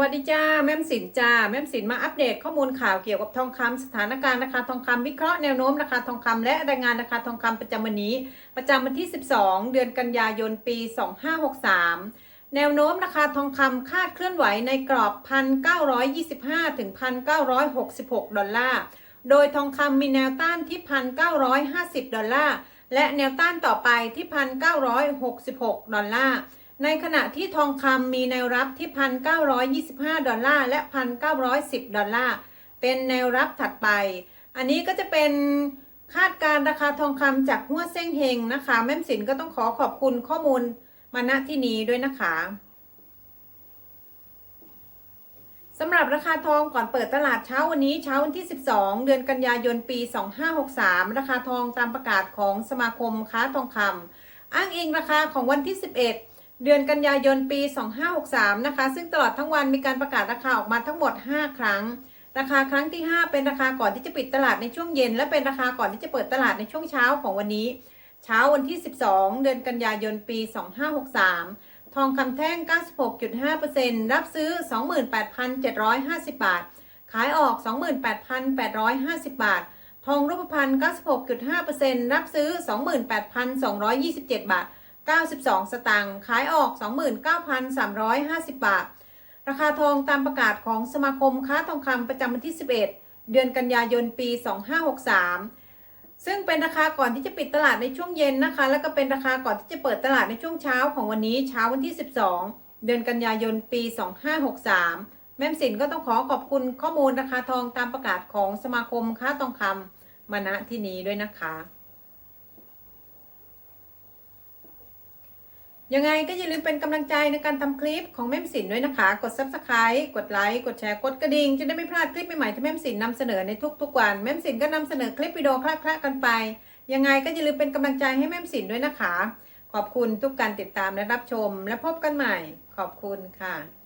วัสดีจ้าแม่มสินจ้าแม่มสินมาอัปเดตข้อมูลข่าวเกี่ยวกับทองคำสถานการณ์ราคาทองคำวิเคราะห์แนวโน้มราคาทองคำและรายงานราคาทองคำประจำวันนี้ ประจำวันที่ 12 เดือนกันยายนปี 2563 แนวโน้มราคาทองคำคาดเคลื่อนไหวในกรอบ 1,925ถึง1,966 ดอลลาร์ โดยทองคำมีแนวต้านที่ 1,950 ดอลลาร์ และแนวต้านต่อไปที่ 1,966 ดอลลาร์ ในขณะที่ทองคำมีแนวรับที่ 1,925 ดอลลาร์ และ 1,910 ดอลลาร์ เป็นแนวรับถัดไป อันนี้ก็จะเป็นคาดการณ์ราคาทองคำจากหัวเส้งเฮงนะคะ แม่มสินก็ต้องขอขอบคุณข้อมูลมาณที่นี้ด้วยนะคะสำหรับราคาทองก่อนเปิดตลาดเช้าวันนี้เช้าวันที่ 12 เดือนกันยายนปี 2563 ราคาทองตามประกาศของสมาคมค้าทองคำอ้างอิงราคาของวันที่ 11 เดือนกันยายนปี 2563 นะคะ ซึ่งตลอดทั้งวันมีการประกาศราคาออกมาทั้งหมด 5 ครั้ง ราคาครั้งที่ 5 เป็นราคาก่อนที่จะปิดตลาดในช่วงเย็น และเป็นราคาก่อนที่จะเปิดตลาดในช่วงเช้าของวันนี้ เช้าวันที่ 12 เดือนกันยายนปี 2563 ทองคำแท่ง 96.5%รับซื้อ 28,750 บาท ขายออก 28,850 บาท ทองรูปพรรณ96.5%รับซื้อ 28,227 บาท 92 สตางค์ขายออก 29,350 บาท ราคาทองตามประกาศของสมาคมค้าทองคำประจำวันที่ 11 เดือนกันยายนปี 2563 ซึ่งเป็นราคาก่อนที่จะปิดตลาดในช่วงเย็นนะคะ แล้วก็เป็นราคาก่อนที่จะเปิดตลาดในช่วงเช้าของวันนี้เช้าวันที่ 12 เดือนกันยายนปี 2563 แม่มสินก็ต้องขอขอบคุณข้อมูลราคาทองตามประกาศของสมาคมค้าทองคำมาณที่นี้ด้วยนะคะ ยังไงก็อย่าลืมเป็นกำลังใจในการทำคลิปของแม่มสินด้วยนะคะ กด subscribe กดไลค์ กดแชร์ กดกระดิ่ง จะได้ไม่พลาดคลิปใหม่ๆที่แม่มสินนำเสนอในทุกๆวัน แม่มสินก็นำเสนอคลิปวิดีโอคละๆกันไป ยังไงก็อย่าลืมเป็นกำลังใจให้แม่มสินด้วยนะคะ ขอบคุณทุกการติดตามและรับชม และพบกันใหม่ ขอบคุณค่ะ